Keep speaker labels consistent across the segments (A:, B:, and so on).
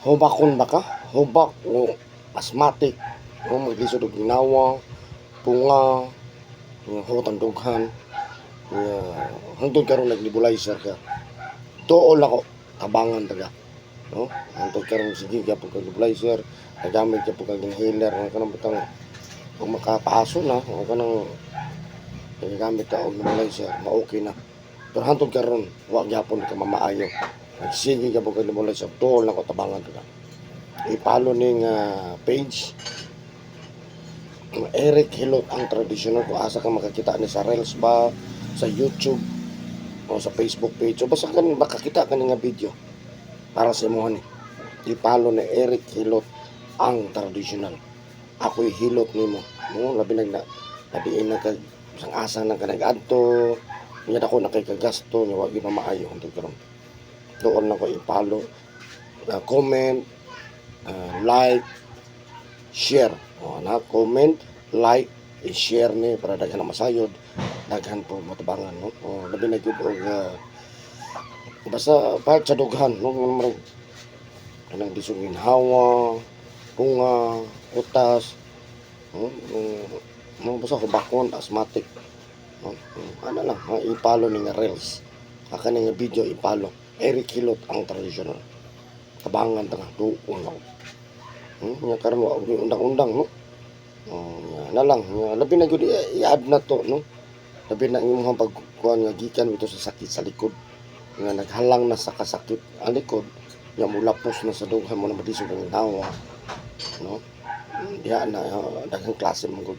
A: Hubakon ba ka? Hubak o asthmatic. O maglisod og ginawa, punga, yung hutang dughan. Yeah. Hangtod karon nag-nebulizer ka. Tuol ako, tabangan taga. No? Hangtod karon sige ka pag nebulizer, nagamit ka pag inhaler, ang kanang butang kung makapaso na, ang kanang gamit ka og nebulizer, ma-okay na. Pero hangtod karon, wa gyapon ka mamaayo. Nagsige ka pag nebulizer, tuol na ko tabangan taga. Ipalo ning ah, page Eric Hilot ang traditional kung asa ka makakita ni sa Reels ba sa YouTube o sa Facebook page. O basta kan makakita ka nga video para sa imo ni ipalo ni Eric Hilot ang traditional ako'y hilot nimo. Mo labi nag na labi na ka sang asa na ka nag-adto. Nya ako na kay kagasto nya wa gyud maayo hangtod karon doon na ko ipalo uh, comment uh, like share. O na comment like i share ni para daghan na masayod daghan po matabangan no? O labi na gyud og uh, basta part sa dughan no? Naman kanang disungin hawa bunga utas no? No basta hubakon asthmatic no? Ano lang ha, ipalo ni nga reels. Aka nga video ipalo Eric Hilot ang traditional tabangan tanga doon lang Hmm, nga karon wa undang-undang no. Nga na lang, nga labi na gyud i- i-add na to no. Labi na imong pagkuan nga gikan ito sa sakit sa likod. Nga naghalang na sa kasakit ang likod, nga mulapos na sa dughan mo na madisog ang hawa. No? Diya na uh, daghang klase mo gud.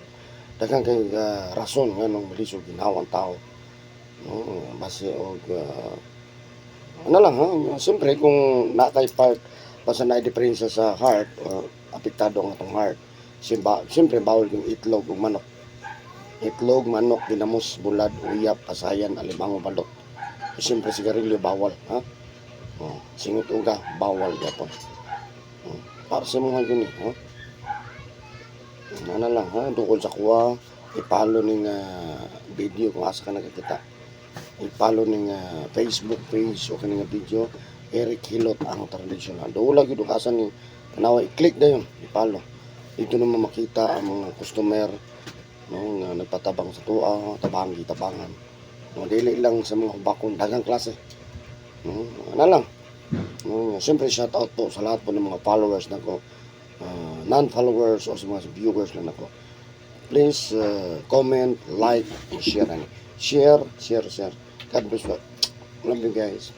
A: Daghang kay ah, rason nga nung madisog ginhawa ang tao. No, base og uh, ano lang ha, siyempre kung na kay part basta na diferensya sa heart, uh, apektado ang atong heart. Simba, siyempre bawal yung itlog ug manok. Itlog, manok, ginamos, bulad, uyap, pasayan, alimango, balot. Siyempre sigarilyo bawal, ha? Oh, singot uga, bawal gyapon. Oh, para sa mga yun eh, ha? Ano lang, ha? Tungkol sa kuha, ipalo ning ah, video kung asa ka nakakita. Ipalo ning ah, Facebook page o kaning video, Eric Hilot ang traditional. Doon lagi doon kasan ni tanawa i-click na yun, ipalo. Dito naman makita ang mga customer no, nga nagpatabang sa tuwa, tabangi, tabangan. No, dili lang sa mga hubakon, dagang klase. No, ano lang. No, Siyempre, shout out po sa lahat po ng mga followers na ko, ah, non-followers o sa mga viewers lang ako. Please uh, comment, like, and share. Share, share, share. God bless you. Love you guys.